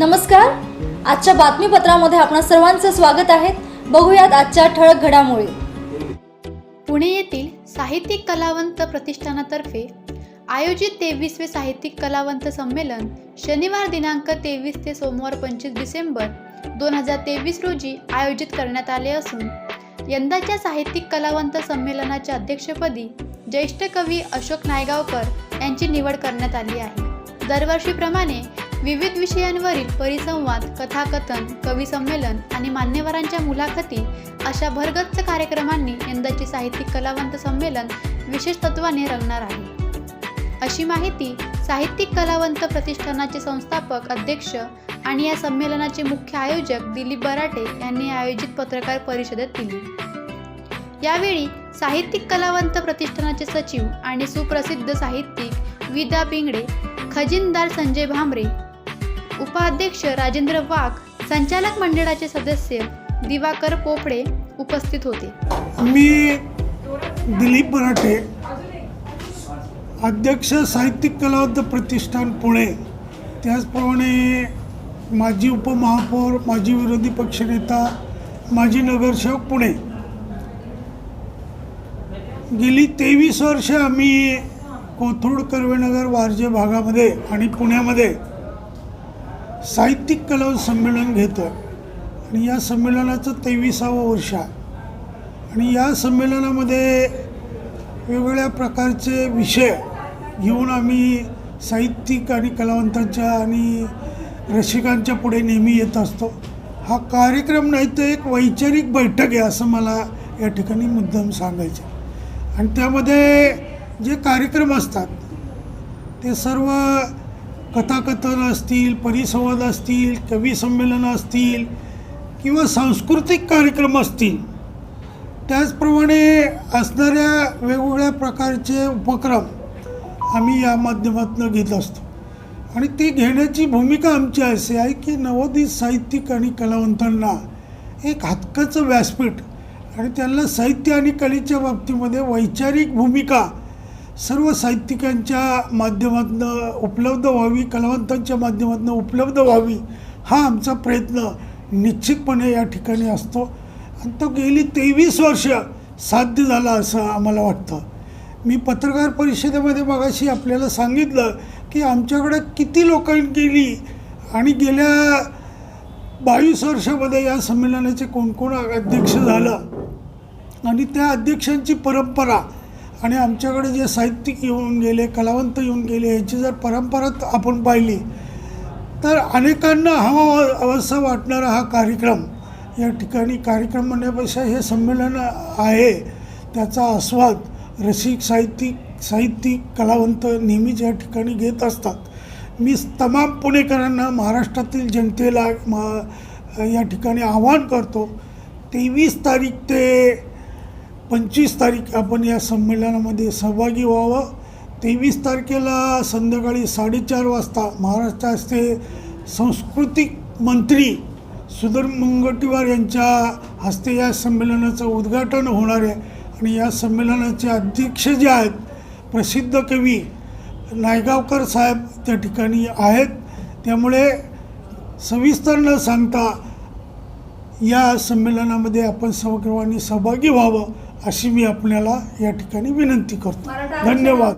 नमस्कार. आजच्या बातमीपत्रामध्ये आपणा सर्वांचं स्वागत आहे. बघूयात आजच्या ठळक घडामोडी. पुणे येथील साहित्यिक कलावंत प्रतिष्ठानातर्फे आयोजित तेवीसवे साहित्यिक कलावंत संमेलन शनिवार दिनांक तेवीस ते सोमवार पंचवीस डिसेंबर दोन हजार तेवीस रोजी आयोजित करण्यात आले असून यंदाच्या साहित्यिक कलावंत संमेलनाच्या अध्यक्षपदी ज्येष्ठ कवी अशोक नायगावकर यांची निवड करण्यात आली आहे. दरवर्षीप्रमाणे विविध विषयांवरील परिसंवाद कथाकथन कविसंमेलन आणि मान्यवरांच्या मुलाखती अशा भरगच्च कार्यक्रमांनी यंदाचे साहित्यिक कलावंत संमेलन विशेष तत्वाने रंगणार आहे. अशी माहिती साहित्यिक कलावंत प्रतिष्ठानाचे संस्थापक अध्यक्ष आणि या संमेलनाचे मुख्य आयोजक दिलीप बराटे यांनी आयोजित पत्रकार परिषदेत दिली. यावेळी साहित्यिक कलावंत प्रतिष्ठानाचे सचिव आणि सुप्रसिद्ध साहित्यिक विदा पिंगडे खजिनदार संजय भांबरे उपाध्यक्ष राजेंद्र वाघ संचालक मंडळाचे सदस्य दिवाकर पोपडे उपस्थित होते. मी दिलीप मराठे अध्यक्ष साहित्यिक कलावंत प्रतिष्ठान पुणे. त्याचप्रमाणे माजी उपमहापौर माजी विरोधी पक्षनेता माजी नगरसेवक पुणे. गेली तेवीस वर्ष आम्ही कोथरूड कर्वेनगर वारजे भागामध्ये आणि पुण्यामध्ये साहित्यिक कलावंत संमेलन घेतो आणि या संमेलनाचं तेविसावं वर्ष आहे. आणि या संमेलनामध्ये वेगवेगळ्या प्रकारचे विषय घेऊन आम्ही साहित्यिक आणि कलावंतांच्या आणि रसिकांच्या पुढे नेहमी येत असतो. हा कार्यक्रम नाही तर एक वैचारिक बैठक आहे असं मला या ठिकाणी मुद्दाम सांगायचं आणि त्यामध्ये जे कार्यक्रम असतात ते सर्व कथाकथन असतील परिसंवाद असतील कवी संमेलनं असतील किंवा सांस्कृतिक कार्यक्रम असतील त्याचप्रमाणे असणाऱ्या वेगवेगळ्या प्रकारचे उपक्रम आम्ही या माध्यमातून घेत असतो. आणि ते घेण्याची भूमिका आमची अशी आहे की नवोदित साहित्यिक आणि कलावंतांना एक हक्काचं व्यासपीठ आणि त्यांना साहित्य आणि कलेच्या बाबतीमध्ये वैचारिक भूमिका सर्व साहित्यिकांच्या माध्यमातनं उपलब्ध व्हावी कलावंतांच्या माध्यमातून उपलब्ध व्हावी हा आमचा प्रयत्न निश्चितपणे या ठिकाणी असतो. आणि तो गेली तेवीस वर्ष साध्य झाला असं आम्हाला वाटतं. मी पत्रकार परिषदेमध्ये मगाशी आपल्याला सांगितलं की आमच्याकडे किती लोकांनी गेली आणि गेल्या बावीस वर्षामध्ये या संमेलनाचे कोण कोण अध्यक्ष झालं आणि त्या अध्यक्षांची परंपरा आणि आमच्याकडे जे साहित्यिक येऊन गेले कलावंत येऊन गेले याची जर परंपरा आपण पाहिली तर अनेकांना हवा अवस्था वाटणारा हा कार्यक्रम या ठिकाणी कार्यक्रम म्हणण्यापेक्षा हे संमेलन आहे. त्याचा आस्वाद रसिक साहित्यिक साहित्यिक कलावंत नेहमीच या ठिकाणी घेत असतात. मी तमाम पुणेकरांना महाराष्ट्रातील जनतेला म या ठिकाणी आवाहन करतो तेवीस तारीख ते पंचवीस तारीख आपण या संमेलनामध्ये सहभागी व्हावं. तेवीस तारखेला संध्याकाळी साडेचार वाजता महाराष्ट्राचे सांस्कृतिक मंत्री सुधीर मुनगंटीवार यांच्या हस्ते या संमेलनाचं उद्घाटन होणार आहे. आणि या संमेलनाचे अध्यक्ष जे आहेत प्रसिद्ध कवी नायगावकर साहेब त्या ठिकाणी आहेत. त्यामुळे सविस्तर न सांगता या संमेलनामध्ये आपण सर्वांनी सहभागी व्हावं. अशी मी आपल्याला या ठिकाणी विनंती करतो. धन्यवाद.